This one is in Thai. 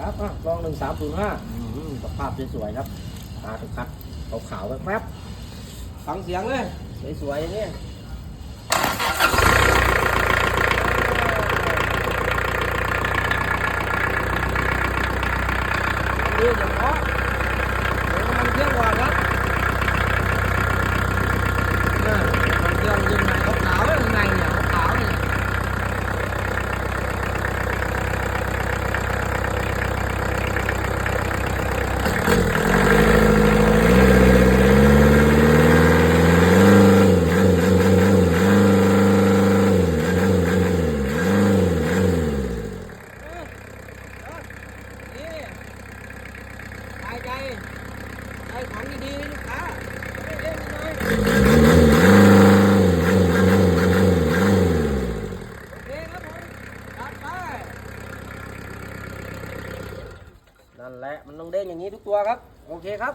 ครับอะลองหนึ่งสามศูนย์ห้าสภาพสวยๆครับตาถูกคัดขาวๆแป๊บๆฟังเสียงเลยสวยๆอย่างนี้ดีจังเพราะเดี๋ยวมันเครื่องก่อนครับน่ะมันเครื่องยังไงขาวๆเลยข้างในเนี่ยขาวๆเนี่ย นี่สบาย ใจใจของดีๆนะลูกค้าไม่เล่นเลยโอเคครับผมตัดไปนั่นแหละมันต้องเด้งอย่างนี้ทุกตัวครับ โอเคครับ